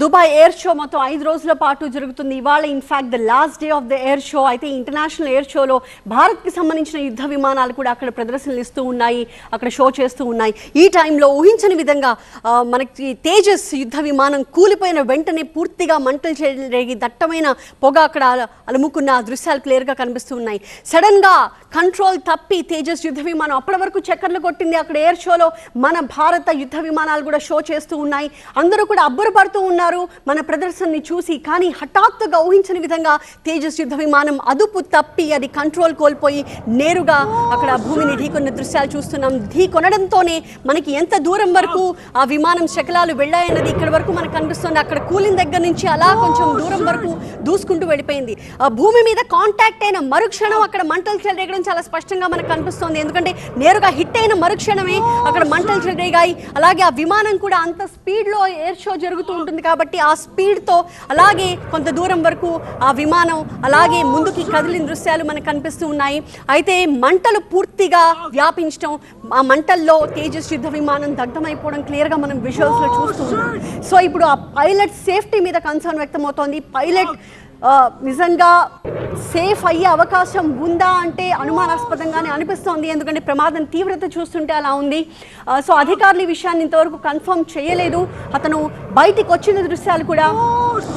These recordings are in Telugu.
దుబాయ్ ఎయిర్ షో మొత్తం ఐదు రోజుల పాటు జరుగుతుంది. ఇవాళ in fact the last day of the air show అయితే ఇంటర్నేషనల్ ఎయిర్ షోలో భారత్కి సంబంధించిన యుద్ధ విమానాలు కూడా అక్కడ ప్రదర్శనలు ఇస్తూ ఉన్నాయి అక్కడ షో చేస్తూ ఉన్నాయి. ఈ టైంలో ఊహించని విధంగా మనకి తేజస్ యుద్ధ విమానం కూలిపోయిన వెంటనే పూర్తిగా మంటలు చెలరేగి దట్టమైన పొగ అక్కడ అలుముకున్న దృశ్యాలు క్లియర్గా కనిపిస్తూ ఉన్నాయి. సడన్గా కంట్రోల్ తప్పి తేజస్ యుద్ధ విమానం అప్పటి వరకు చక్కర్లు కొట్టింది అక్కడ ఎయిర్ షోలో మన భారత యుద్ధ విమానాలు కూడా షో చేస్తూ ఉన్నాయి. అందరూ కూడా అబ్బురపడుతూ ఉన్నారు. మన ప్రదర్శనని చూసి కానీ హఠాత్తుగా ఊహించని విధంగా తేజస్ యుద్ధ విమానం అదుపు తప్పి అది కంట్రోల్ కోల్పోయి నేరుగా అక్కడ భూమిని ఢీకొన్న దృశ్యాలు చూస్తున్నాం. ఢీ కొనడంతోనే మనకి ఎంత దూరం వరకు ఆ విమానం శకలాలు వెళ్ళాయన్నది ఇక్కడ వరకు మనకు కనిపిస్తుంది. అక్కడ కూలిన దగ్గర నుంచి అలా కొంచెం దూరం వరకు దూసుకుంటూ వెళ్ళిపోయింది. ఆ భూమి మీద కాంటాక్ట్ అయిన మరుక్షణం అక్కడ మంటలు చెలరేగడం చాలా స్పష్టంగా మనకు కనిపిస్తోంది. ఎందుకంటే నేరుగా హిట్ అయిన మరుక్షణమే అక్కడ మంటలు చెలరేగాయి. అలాగే ఆ విమానం కూడా అంత స్పీడ్లో ఎయిర్ షో జరుగుతూ ఉంటుంది. కాబట్టి ఆ స్పీడ్తో అలాగే కొంత దూరం వరకు ఆ విమానం అలాగే ముందుకి కదిలిన దృశ్యాలు మనకు కనిపిస్తూ ఉన్నాయి. అయితే మంటలు పూర్తిగా వ్యాపించడం ఆ మంటల్లో తేజస్ యుద్ధ విమానం దగ్ధమైపోవడం క్లియర్గా మనం విజువల్స్లో చూస్తూ ఉన్నాం. సో ఇప్పుడు ఆ పైలట్ సేఫ్టీ మీద కన్సర్న్ వ్యక్తమవుతోంది. పైలట్ నిజంగా సేఫ్ అయ్యే అవకాశం ఉందా అంటే అనుమానాస్పదంగానే అనిపిస్తోంది. ఎందుకంటే ప్రమాదం తీవ్రత చూస్తుంటే అలా ఉంది. సో అధికారులు ఈ విషయాన్ని ఇంతవరకు కన్ఫర్మ్ చేయలేదు. అతను బయటికి వచ్చిన దృశ్యాలు కూడా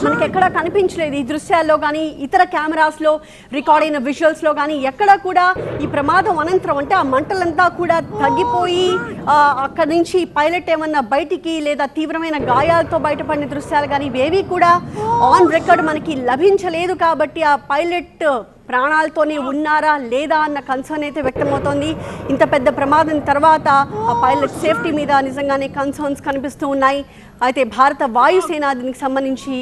మనకి ఎక్కడా కనిపించలేదు. ఈ దృశ్యాల్లో కానీ ఇతర కెమెరాస్లో రికార్డ్ అయిన విజువల్స్లో కానీ ఎక్కడా కూడా ఈ ప్రమాదం అనంతరం అంటే ఆ మంటలంతా కూడా తగ్గిపోయి అక్కడి నుంచి పైలట్ ఏమన్నా బయటికి లేదా తీవ్రమైన గాయాలతో బయటపడిన దృశ్యాలు కానీ ఇవేవి కూడా ఆన్ రికార్డ్ మనకి గుర్తించలేదు కాబట్టి ఆ పైలట్ ప్రాణాలతోనే ఉన్నారా లేదా అన్న కన్సర్న్ అయితే వ్యక్తమవుతోంది. ఇంత పెద్ద ప్రమాదం తర్వాత ఆ పైలట్ సేఫ్టీ మీద నిజంగానే కన్సర్న్స్ కనిపిస్తూ ఉన్నాయి. అయితే భారత వాయుసేన దీనికి సంబంధించి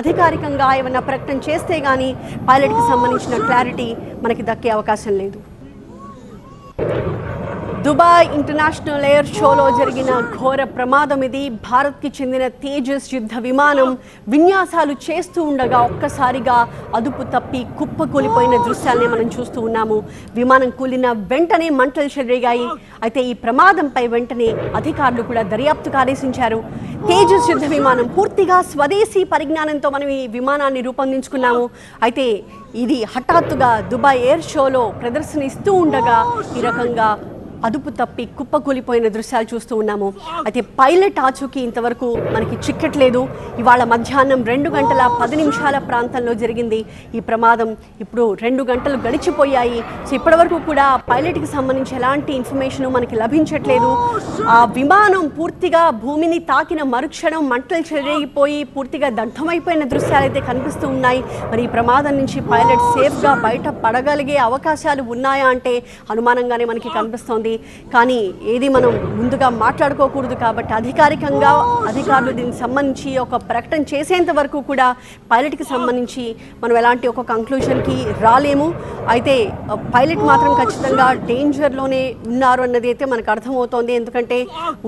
అధికారికంగా ఏమైనా ప్రకటన చేస్తే కానీ పైలట్కి సంబంధించిన క్లారిటీ మనకి దక్కే అవకాశం లేదు. దుబాయ్ ఇంటర్నేషనల్ ఎయిర్ షోలో జరిగిన ఘోర ప్రమాదం ఇది. భారత్కి చెందిన తేజస్ యుద్ధ విమానం విన్యాసాలు చేస్తూ ఉండగా ఒక్కసారిగా అదుపు తప్పి కుప్పకూలిపోయిన దృశ్యాల్ని మనం చూస్తూ ఉన్నాము. విమానం కూలిన వెంటనే మంటలు చెలరేగాయి. అయితే ఈ ప్రమాదంపై వెంటనే అధికారులు కూడా దర్యాప్తుకు ఆదేశించారు తేజస్ యుద్ధ విమానం పూర్తిగా స్వదేశీ పరిజ్ఞానంతో మనం ఈ విమానాన్ని రూపొందించుకున్నాము. అయితే ఇది హఠాత్తుగా దుబాయ్ ఎయిర్ షోలో ప్రదర్శన ఇస్తూ ఉండగా ఈ రకంగా అదుపు తప్పి కుప్పకూలిపోయిన దృశ్యాలు చూస్తూ ఉన్నాము. అయితే పైలట్ ఆచూకీ ఇంతవరకు మనకి చిక్కట్లేదు. ఇవాళ మధ్యాహ్నం రెండు గంటల పది నిమిషాల ప్రాంతంలో జరిగింది ఈ ప్రమాదం. ఇప్పుడు రెండు గంటలు గడిచిపోయాయి. సో ఇప్పటివరకు కూడా పైలట్కి సంబంధించి ఎలాంటి ఇన్ఫర్మేషన్ మనకి లభించట్లేదు. ఆ విమానం పూర్తిగా భూమిని తాకిన మరుక్షణం మంటలు చెరిగిపోయి పూర్తిగా దగ్ధమైపోయిన దృశ్యాలు అయితే కనిపిస్తూ ఉన్నాయి. మరి ఈ ప్రమాదం నుంచి పైలట్ సేఫ్గా బయట పడగలిగే అవకాశాలు ఉన్నాయా అంటే అనుమానంగానే మనకి కనిపిస్తోంది. కానీ ఏది మనం ముందుగా మాట్లాడుకోకూడదు కాబట్టి అధికారికంగా అధికారులు దీనికి సంబంధించి ఒక ప్రకటన చేసేంత వరకు కూడా పైలట్కి సంబంధించి మనం ఎలాంటి ఒక కంక్లూషన్కి రాలేము. అయితే పైలట్ మాత్రం ఖచ్చితంగా డేంజర్లోనే ఉన్నారు అన్నది అయితే మనకు అర్థమవుతోంది. ఎందుకంటే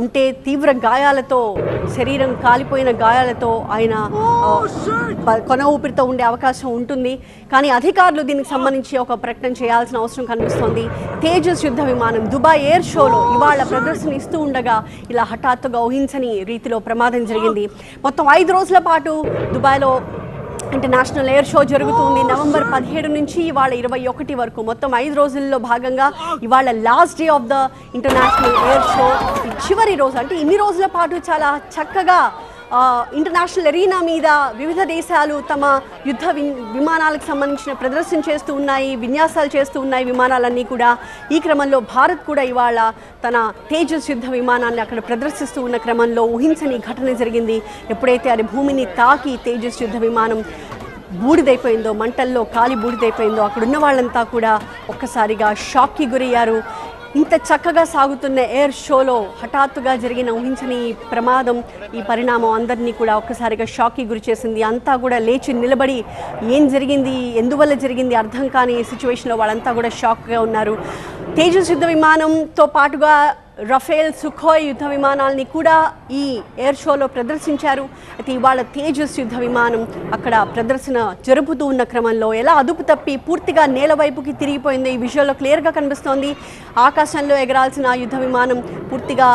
ఉంటే తీవ్ర గాయాలతో శరీరం కాలిపోయిన గాయాలతో ఆయన కొన ఊపిరితో ఉండే అవకాశం ఉంటుంది. కానీ అధికారులు దీనికి సంబంధించి ఒక ప్రకటన చేయాల్సిన అవసరం కనిపిస్తోంది. తేజస్ యుద్ధ విమానం దుబాయ్ ఎయిర్ షోలో ఇవాళ ప్రదర్శన ఇస్తూ ఉండగా ఇలా హఠాత్తుగా ఊహించని రీతిలో ప్రమాదం జరిగింది. మొత్తం ఐదు రోజుల పాటు దుబాయ్లో ఇంటర్నేషనల్ ఎయిర్ షో జరుగుతుంది. నవంబర్ పదిహేడు నుంచి ఇవాళ ఇరవై ఒకటి వరకు మొత్తం ఐదు రోజుల్లో భాగంగా ఇవాళ last day of the international air show. చివరి రోజు అంటే ఇన్ని రోజుల పాటు చాలా చక్కగా ఇంటర్నేషనల్ ఎరీనా మీద వివిధ దేశాలు తమ యుద్ధ వి- విమానాలకు సంబంధించిన ప్రదర్శన చేస్తూ ఉన్నాయి విన్యాసాలు చేస్తూ ఉన్నాయి విమానాలన్నీ కూడా. ఈ క్రమంలో భారత్ కూడా ఇవాళ తన తేజస్ యుద్ధ విమానాన్ని అక్కడ ప్రదర్శిస్తూ ఉన్న క్రమంలో ఊహించని ఘటన జరిగింది. ఎప్పుడైతే అది భూమిని తాకి తేజస్ యుద్ధ విమానం బూడిదైపోయిందో మంటల్లో కాలి బూడిదైపోయిందో అక్కడున్న వాళ్ళంతా కూడా ఒక్కసారిగా షాక్కి గురయ్యారు. ఇంత చక్కగా సాగుతున్న ఎయిర్ షోలో హఠాత్తుగా జరిగిన ఊహించని ఈ ప్రమాదం ఈ పరిణామం అందరినీ కూడా ఒక్కసారిగా షాక్కి గురి చేసింది. అంతా కూడా లేచి నిలబడి ఏం జరిగింది ఎందువల్ల జరిగింది అర్థం కాని సిచ్యువేషన్లో వాళ్ళంతా కూడా షాక్గా ఉన్నారు. తేజస్ యుద్ధ విమానంతో పాటుగా రఫేల్ సుఖోయ్ యుద్ధ విమానాల్ని కూడా ఈ ఎయిర్ షోలో ప్రదర్శించారు. అయితే ఇవాళ తేజస్ యుద్ధ విమానం అక్కడ ప్రదర్శన జరుపుతూ ఉన్న క్రమంలో ఎలా అదుపు తప్పి పూర్తిగా నేల వైపుకి తిరిగిపోయింది ఈ విజువల్లో క్లియర్గా కనిపిస్తోంది. ఆకాశంలో ఎగరాల్సిన యుద్ధ విమానం పూర్తిగా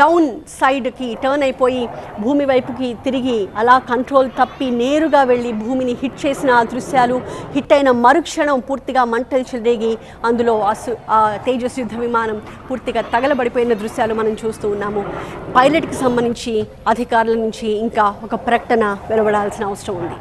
డౌన్ సైడ్కి టర్న్ అయిపోయి భూమి వైపుకి తిరిగి అలా కంట్రోల్ తప్పి నేరుగా వెళ్ళి భూమిని హిట్ చేసిన ఆ దృశ్యాలు హిట్ అయిన మరుక్షణం పూర్తిగా మంటలు చెలరేగి అందులో అసు ఆ తేజస్ యుద్ధ విమానం పూర్తిగా తగలబడిపోయిన దృశ్యాలు మనం చూస్తూ ఉన్నాము. పైలట్కి సంబంధించి అధికారుల నుంచి ఇంకా ఒక ప్రకటన వెలువడాల్సిన అవసరం ఉంది.